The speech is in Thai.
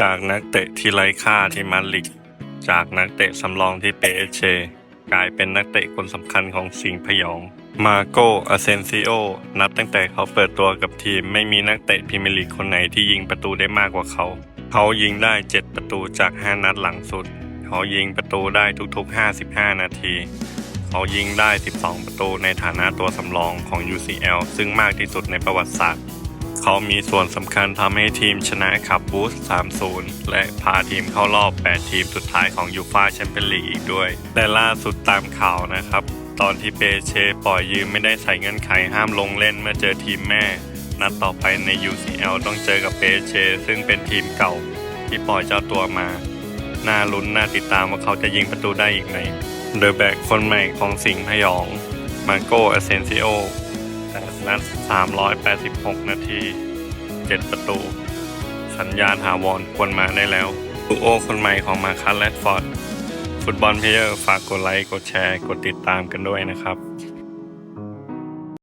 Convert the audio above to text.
จากนักเตะที่ไร้ค่าที่มาดริดจากนักเตะสำรองที่เปเชกลายเป็นนักเตะคนสำคัญของสิงห์พยอง มาโกอาเซนซิโอ นับตั้งแต่เขาเปิดตัวกับทีมไม่มีนักเตะพรีเมียร์ลีกคนไหนที่ยิงประตูได้มากกว่าเขา เขายิงได้ 7 ประตูจาก 5 นัดหลังสุด เขายิงประตูได้ทุกๆ 55 นาที เขายิงได้ 12 ประตูในฐานะตัวสำรองของ UCL ซึ่งมากที่สุดในประวัติศาสตร์ เขามีส่วนสำคัญทำให้ทีมชนะคับบูส3-0 และพาทีมเข้ารอบ 8 ทีมสุดท้ายของยูฟาแชมเปี้ยนลีกอีกด้วย แต่ล่าสุดตามข่าวนะครับ ตอนที่เปเชปล่อยยืมไม่ได้ใส่เงื่อนไขห้ามลงเล่นเมื่อเจอทีมแม่ นัดต่อไปใน UCL ต้องเจอกับเปเชซึ่งเป็นทีมเก่าที่ปล่อยเจ้าตัวมา น่าลุ้นน่าติดตามว่าเขาจะยิงประตูได้อีกไหมเดอะแบกคนใหม่ของสิงห์พยอง มาโกอเซนซิโอ 8นัด 386 นาที 7 ประตู สัญญาณหาวรควรมาได้แล้วดูโอคนใหม่ของมาคัสแรดฟอร์ด ฟุตบอลเพลเยอร์ฝากกดไลค์ กดแชร์ กดติดตามกันด้วยนะครับ